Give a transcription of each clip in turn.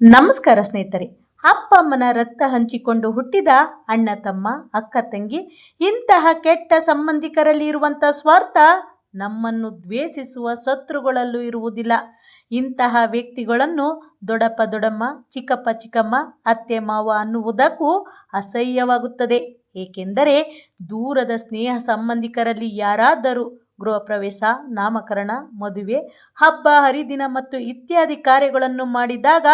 ನಮಸ್ಕಾರ ಸ್ನೇಹಿತರೆ. ಅಪ್ಪ ಅಮ್ಮನ ರಕ್ತ ಹಂಚಿಕೊಂಡು ಹುಟ್ಟಿದ ಅಣ್ಣ, ತಮ್ಮ, ಅಕ್ಕ, ತಂಗಿ, ಇಂತಹ ಕೆಟ್ಟ ಸಂಬಂಧಿಕರಲ್ಲಿ ಇರುವಂಥ ಸ್ವಾರ್ಥ ನಮ್ಮನ್ನು ದ್ವೇಷಿಸುವ ಶತ್ರುಗಳಲ್ಲೂ ಇರುವುದಿಲ್ಲ. ಇಂತಹ ವ್ಯಕ್ತಿಗಳನ್ನು ದೊಡಪ್ಪ ದೊಡಮ್ಮ ಚಿಕ್ಕಪ್ಪ, ಚಿಕ್ಕಮ್ಮ, ಅತ್ತೆ, ಮಾವ ಅನ್ನುವುದಕ್ಕೂ ಅಸಹ್ಯವಾಗುತ್ತದೆ. ಏಕೆಂದರೆ ದೂರದ ಸ್ನೇಹ ಸಂಬಂಧಿಕರಲ್ಲಿ ಯಾರಾದರೂ ಗೃಹ ಪ್ರವೇಶ, ನಾಮಕರಣ, ಮದುವೆ, ಹಬ್ಬ, ಹರಿದಿನ ಮತ್ತು ಇತ್ಯಾದಿ ಕಾರ್ಯಗಳನ್ನು ಮಾಡಿದಾಗ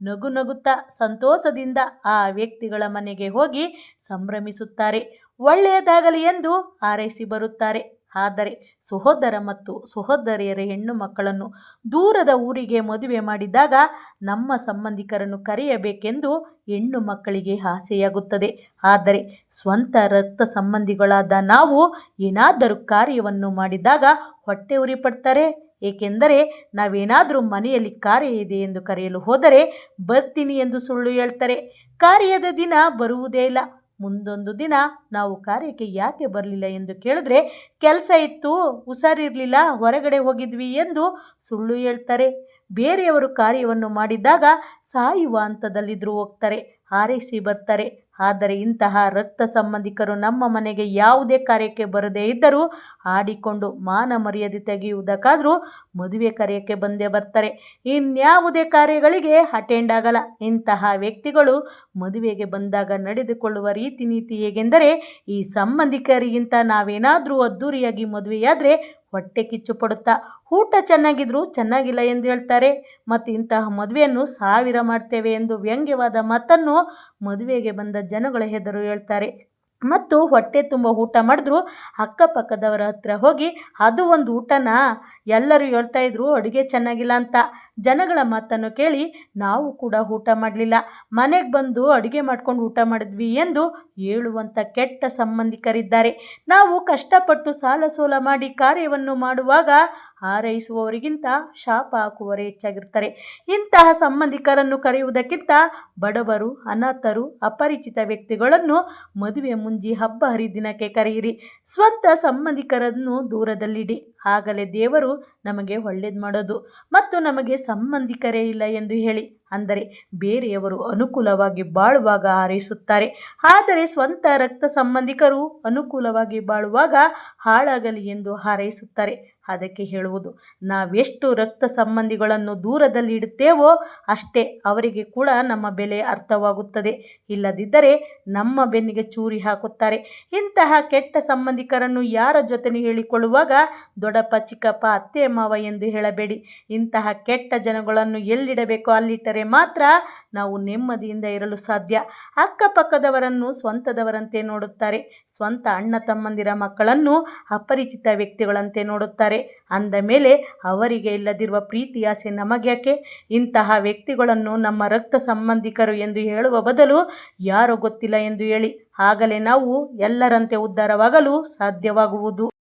ನಗು ನಗುತ್ತಾ ಸಂತೋಷದಿಂದ ಆ ವ್ಯಕ್ತಿಗಳ ಮನೆಗೆ ಹೋಗಿ ಸಂಭ್ರಮಿಸುತ್ತಾರೆ. ಒಳ್ಳೆಯದಾಗಲಿ ಎಂದು ಹಾರೈಸಿ ಬರುತ್ತಾರೆ. ಆದರೆ ಸಹೋದರ ಮತ್ತು ಸಹೋದರಿಯರ ಹೆಣ್ಣು ಮಕ್ಕಳನ್ನು ದೂರದ ಊರಿಗೆ ಮದುವೆ ಮಾಡಿದಾಗ ನಮ್ಮ ಸಂಬಂಧಿಕರನ್ನು ಕರೆಯಬೇಕೆಂದು ಹೆಣ್ಣು ಮಕ್ಕಳಿಗೆ ಆಸೆಯಾಗುತ್ತದೆ. ಆದರೆ ಸ್ವಂತ ರಕ್ತ ಸಂಬಂಧಿಗಳಾದ ನಾವು ಏನಾದರೂ ಕಾರ್ಯವನ್ನು ಮಾಡಿದಾಗ ಹೊಟ್ಟೆ ಉರಿ ಪಡ್ತಾರೆ ಏಕೆಂದರೆ ನಾವೇನಾದರೂ ಮನೆಯಲ್ಲಿ ಕಾರ್ಯ ಇದೆ ಎಂದು ಕರೆಯಲು ಹೋದರೆ ಬರ್ತೀನಿ ಎಂದು ಸುಳ್ಳು ಹೇಳ್ತಾರೆ. ಕಾರ್ಯದ ದಿನ ಬರುವುದೇ ಇಲ್ಲ. ಮುಂದೊಂದು ದಿನ ನಾವು ಕಾರ್ಯಕ್ಕೆ ಯಾಕೆ ಬರಲಿಲ್ಲ ಎಂದು ಕೇಳಿದ್ರೆ, ಕೆಲಸ ಇತ್ತು, ಹುಷಾರಿರಲಿಲ್ಲ, ಹೊರಗಡೆ ಹೋಗಿದ್ವಿ ಎಂದು ಸುಳ್ಳು ಹೇಳ್ತಾರೆ. ಬೇರೆಯವರು ಕಾರ್ಯವನ್ನು ಮಾಡಿದಾಗ ಸಾಯುವ ಹಂತದಲ್ಲಿದ್ದರೂ ಹೋಗ್ತಾರೆ. ಹಾರೈಸಿ ಬರ್ತಾರೆ. ಆದರೆ ಇಂತಹ ರಕ್ತ ಸಂಬಂಧಿಕರು ನಮ್ಮ ಮನೆಗೆ ಯಾವುದೇ ಕಾರ್ಯಕ್ಕೆ ಬರದೇ ಇದ್ದರೂ ಆಡಿಕೊಂಡು ಮಾನ ಮರ್ಯಾದೆ ತೆಗೆಯುವುದಕ್ಕಾದರೂ ಮದುವೆ ಕಾರ್ಯಕ್ಕೆ ಬಂದೇ ಬರ್ತಾರೆ. ಇನ್ಯಾವುದೇ ಕಾರ್ಯಗಳಿಗೆ ಅಟೆಂಡ್ ಆಗಲ್ಲ ಇಂತಹ ವ್ಯಕ್ತಿಗಳು ಮದುವೆಗೆ ಬಂದಾಗ ನಡೆದುಕೊಳ್ಳುವ ರೀತಿ ನೀತಿ ಹೇಗೆಂದರೆ, ಈ ಸಂಬಂಧಿಕರಿಗಿಂತ ನಾವೇನಾದರೂ ಅದ್ದೂರಿಯಾಗಿ ಮದುವೆಯಾದರೆ ಹೊಟ್ಟೆ ಕಿಚ್ಚು ಪಡುತ್ತಾ ಊಟ ಚೆನ್ನಾಗಿದ್ರೂ ಚೆನ್ನಾಗಿಲ್ಲ ಎಂದು ಹೇಳ್ತಾರೆ. ಮತ್ತು ಇಂತಹ ಮದುವೆಯನ್ನು ಸಾವಿರ ಮಾಡ್ತೇವೆ ಎಂದು ವ್ಯಂಗ್ಯವಾದ ಮಾತನ್ನು ಮದುವೆಗೆ ಬಂದ ಜನಗಳ ಹೆದರು ಹೇಳ್ತಾರೆ. ಮತ್ತು ಹೊಟ್ಟೆ ತುಂಬ ಊಟ ಮಾಡಿದ್ರು. ಅಕ್ಕಪಕ್ಕದವರ ಹತ್ರ ಹೋಗಿ, ಅದು ಒಂದು ಊಟನ? ಎಲ್ಲರೂ ಹೇಳ್ತಾ ಇದ್ರು, ಅಡುಗೆ ಚೆನ್ನಾಗಿಲ್ಲ ಅಂತ. ಜನಗಳ ಮಾತನ್ನು ಕೇಳಿ, ನಾವು ಕೂಡ ಊಟ ಮಾಡಲಿಲ್ಲ. ಮನೆಗೆ ಬಂದು ಅಡುಗೆ ಮಾಡ್ಕೊಂಡು ಊಟ ಮಾಡಿದ್ವಿ ಎಂದು ಹೇಳುವಂಥ ಕೆಟ್ಟ ಸಂಬಂಧಿಕರಿದ್ದಾರೆ. ನಾವು ಕಷ್ಟಪಟ್ಟು ಸಾಲ ಸೋಲ ಮಾಡಿ ಕಾರ್ಯವನ್ನು ಮಾಡುವಾಗ ಹಾರೈಸುವವರಿಗಿಂತ ಶಾಪ ಹಾಕುವವರೇ ಹೆಚ್ಚಾಗಿರ್ತಾರೆ. ಇಂತಹ ಸಂಬಂಧಿಕರನ್ನು ಕರೆಯುವುದಕ್ಕಿಂತ ಬಡವರು, ಅನಾಥರು, ಅಪರಿಚಿತ ವ್ಯಕ್ತಿಗಳನ್ನು ಮದುವೆ ಮುಂಜಿ ಹಬ್ಬ ಹರಿದಿನಕ್ಕೆ ಕರೆಯಿರಿ. ಸ್ವಂತ ಸಂಬಂಧಿಕರನ್ನು ದೂರದಲ್ಲಿಡಿ. ಆಗಲೇ ದೇವರು ನಮಗೆ ಒಳ್ಳೇದು ಮಾಡೋದು ಮತ್ತು ನಮಗೆ ಸಂಬಂಧಿಕರೇ ಇಲ್ಲ ಎಂದು ಹೇಳಿ. ಅಂದರೆ ಬೇರೆಯವರು ಅನುಕೂಲವಾಗಿ ಬಾಳುವಾಗ ಹಾರೈಸುತ್ತಾರೆ. ಆದರೆ ಸ್ವಂತ ರಕ್ತ ಸಂಬಂಧಿಕರು ಅನುಕೂಲವಾಗಿ ಬಾಳುವಾಗ ಹಾಳಾಗಲಿ ಎಂದು ಹಾರೈಸುತ್ತಾರೆ. ಅದಕ್ಕೆ ಹೇಳುವುದು, ನಾವೆಷ್ಟು ರಕ್ತ ಸಂಬಂಧಿಗಳನ್ನು ದೂರದಲ್ಲಿ ಇಡುತ್ತೇವೋ ಅಷ್ಟೇ ಅವರಿಗೆ ಕೂಡ ನಮ್ಮ ಬೆಲೆ ಅರ್ಥವಾಗುತ್ತದೆ. ಇಲ್ಲದಿದ್ದರೆ ನಮ್ಮ ಬೆನ್ನಿಗೆ ಚೂರಿ ಹಾಕುತ್ತಾರೆ. ಇಂತಹ ಕೆಟ್ಟ ಸಂಬಂಧಿಕರನ್ನು ಯಾರ ಜೊತೆ ಹೇಳಿಕೊಳ್ಳುವಾಗ, ದೊಡ್ಡಪ್ಪ ಚಿಕ್ಕಪ್ಪ, ಅತ್ತೆ ಮಾವ ಎಂದು ಹೇಳಬೇಡಿ. ಇಂತಹ ಕೆಟ್ಟ ಜನಗಳನ್ನು ಎಲ್ಲಿಡಬೇಕೋ? ಅಲ್ಲಿಟ್ಟರೆ ಮಾತ್ರ ನಾವು ನೆಮ್ಮದಿಯಿಂದ ಇರಲು ಸಾಧ್ಯ. ಅಕ್ಕಪಕ್ಕದವರನ್ನು ಸ್ವಂತದವರಂತೆ ನೋಡುತ್ತಾರೆ. ಸ್ವಂತ ಅಣ್ಣ ತಮ್ಮಂದಿರ ಮಕ್ಕಳನ್ನು ಅಪರಿಚಿತ ವ್ಯಕ್ತಿಗಳಂತೆ ನೋಡುತ್ತಾರೆ. ಅಂದ ಮೇಲೆ ಅವರಿಗೆ ಇಲ್ಲದಿರುವ ಪ್ರೀತಿ ಆಸೆ ನಮಗ್ಯಾಕೆ? ಇಂತಹ ವ್ಯಕ್ತಿಗಳನ್ನು ನಮ್ಮ ರಕ್ತ ಸಂಬಂಧಿಕರು ಎಂದು ಹೇಳುವ ಬದಲು ಯಾರೋ ಗೊತ್ತಿಲ್ಲ ಎಂದು ಹೇಳಿ. ಆಗಲೇ ನಾವು ಎಲ್ಲರಂತೆ ಉದ್ಧಾರವಾಗಲು ಸಾಧ್ಯವಾಗುವುದು.